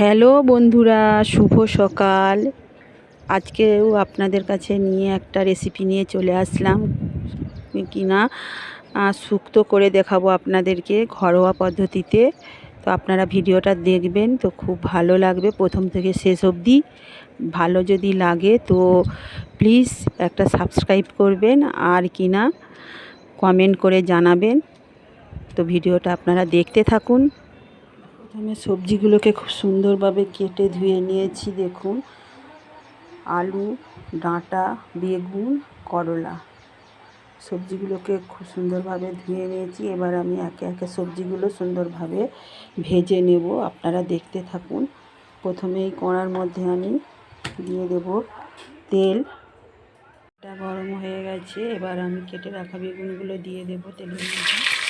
Hello বন্ধুরা, শুভ সকাল। আজকেও আপনাদের কাছে নিয়ে একটা রেসিপি নিয়ে চলে আসলাম। কিনা শুক্তো করে দেখাবো আপনাদেরকে ঘরোয়া পদ্ধতিতে। তো আপনারা ভিডিওটা দেখবেন তো খুব ভালো লাগবে প্রথম থেকে শেষ অবধি। ভালো যদি লাগে তো প্লিজ একটা সাবস্ক্রাইব করবেন আর কিনা কমেন্ট করে জানাবেন। তো ভিডিওটা আপনারা দেখতে থাকুন। প্রথমে সবজিগুলোকে খুব সুন্দরভাবে কেটে ধুয়ে নিয়েছি, দেখুন। আলু, ডাঁটা, বেগুন, করলা, সবজিগুলোকে খুব সুন্দরভাবে ধুয়ে নিয়েছি। এবার আমি একে একে সবজিগুলো সুন্দরভাবে ভেজে নেব। আপনারা দেখতে থাকুন। প্রথমে এই কড়ার মধ্যে আমি দিয়ে দেব তেল। এটা গরম হয়ে গেছে। এবার আমি কেটে রাখা বেগুনগুলো দিয়ে দেব তেলের মধ্যে।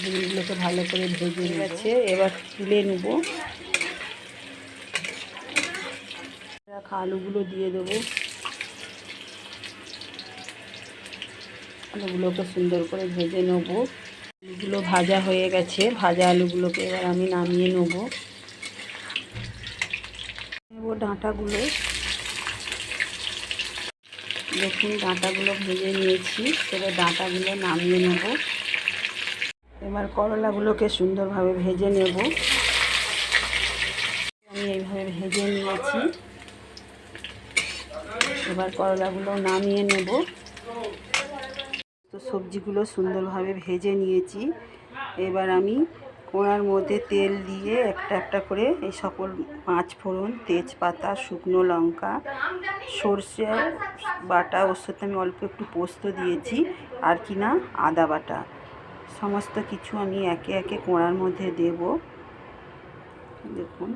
বেগুনগুলোকে ভালো করে ভেজে গেছে এবার তুলে নেব। রাখা আলুগুলো দিয়ে দেবো। আলুগুলোকে সুন্দর করে ভেজে নেব। আলুগুলো ভাজা হয়ে গেছে ভাজা আলুগুলোকে এবার আমি নামিয়ে নেব। নেব ডাঁটাগুলো। দেখুন ডাঁটাগুলো ভেজে নিয়েছি। এবার ডাঁটাগুলো নামিয়ে নেব। এবার করলাগুলোকে সুন্দরভাবে ভেজে নেব। আমি এইভাবে ভেজে নিয়েছি। এবার করলাগুলো নামিয়ে নেব। তো সবজিগুলো সুন্দরভাবে ভেজে নিয়েছি। এবার আমি কোড়ার মধ্যে তেল দিয়ে একটা একটা করে এই সকল পাঁচ ফোড়ন, তেজপাতা, শুকনো লঙ্কা, সর্ষে বাটা, ওর সাথে আমি অল্প একটু পোস্ত দিয়েছি। আর কি না, আদা বাটা। সমস্ত কিছু আমি একে একে কোড়ার মধ্যে দেব। দেখুন।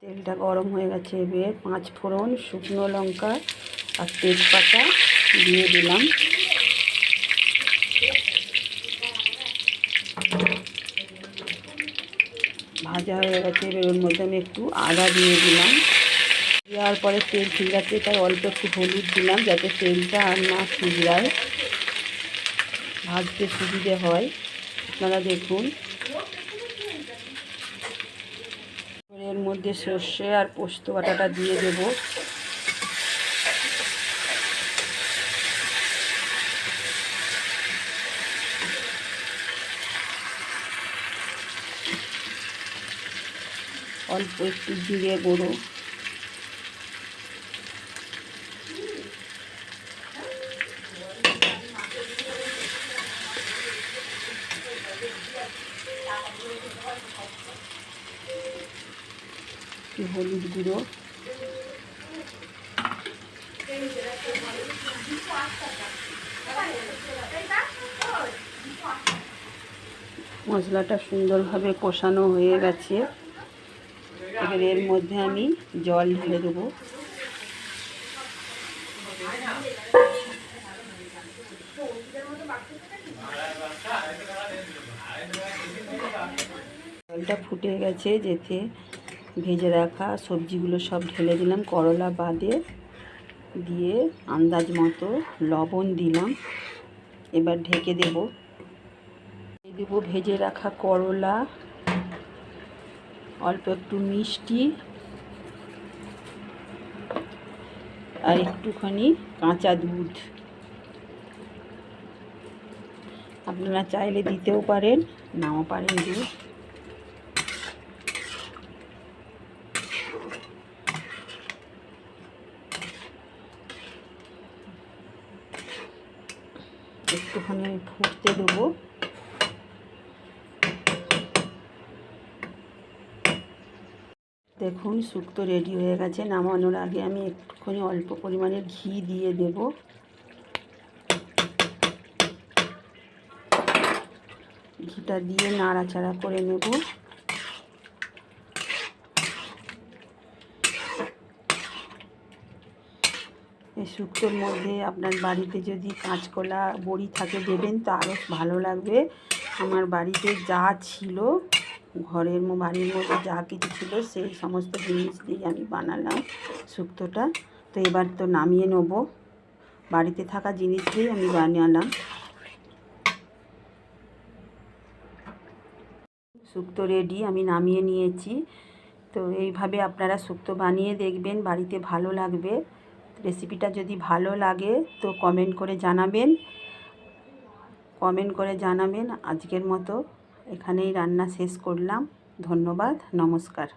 তেলটা গরম হয়ে গেছে এবার। পাঁচ ফোড়ন, শুকনো লঙ্কা আর তেজপাতা দিয়ে দিলাম। ভাজা হয়ে গেছে এবার ওর মধ্যে আমি একটু আদা দিয়ে দিলাম। দেওয়ার পরে তেল ঠিক আছে তাই অল্প একটু হলুদ দিলাম যাতে তেলটা আর না সুজরায় ভাজতে সুবিধে হয়। আপনারা দেখুন। এর মধ্যে সর্ষে আর পোস্ত বাটাটা দিয়ে দেব। অল্প একটু জিরে গুঁড়ো। হলুদ গুঁড়ো। মশলাটা সুন্দরভাবে কষানো হয়ে গেছে। এবার এর মধ্যে আমি জল ঢেলে দেবো। জলটা ফুটে গেছে, যেতে ভেজে রাখা সবজিগুলো সব ঢেলে দিলাম, করলা বাদে দিয়ে আন্দাজ মতো লবণ দিলাম। এবার ঢেকে দেব। দেবো ভেজে রাখা করলা, অল্প একটু মিষ্টি আর একটুখানি কাঁচা দুধ। আপনারা চাইলে দিতেও পারেন, নাও পারেন দুধ একটুখানি ফুটতে দেবো। দেখুন, শুক্তো রেডি হয়ে গেছে। নামানোর আগে আমি একটুখানি অল্প পরিমাণে ঘি দিয়ে দেব। ঘিটা দিয়ে নাড়াচাড়া করে নেব এই শুক্তোর মধ্যে আপনার বাড়িতে যদি কাঁচকলা বড়ি থাকে দেবেন, তো আরও ভালো লাগবে। আমার বাড়িতে যা ছিল, ঘরের বাড়ির মধ্যে যা কিছু ছিল, সেই সমস্ত জিনিস দিয়ে আমি বানালাম শুক্তোটা তো এবার তো নামিয়ে নেব। বাড়িতে থাকা জিনিস দিয়েই আমি বানালাম। শুক্তো রেডি, আমি নামিয়ে নিয়েছি। তো এইভাবে আপনারা শুক্তো বানিয়ে দেখবেন, বাড়িতে ভালো লাগবে। রেসিপিটা যদি ভালো লাগে, তো কমেন্ট করে জানাবেন। কমেন্ট করে জানাবেন। আজকের মতো এখানেই রান্না শেষ করলাম। ধন্যবাদ। নমস্কার।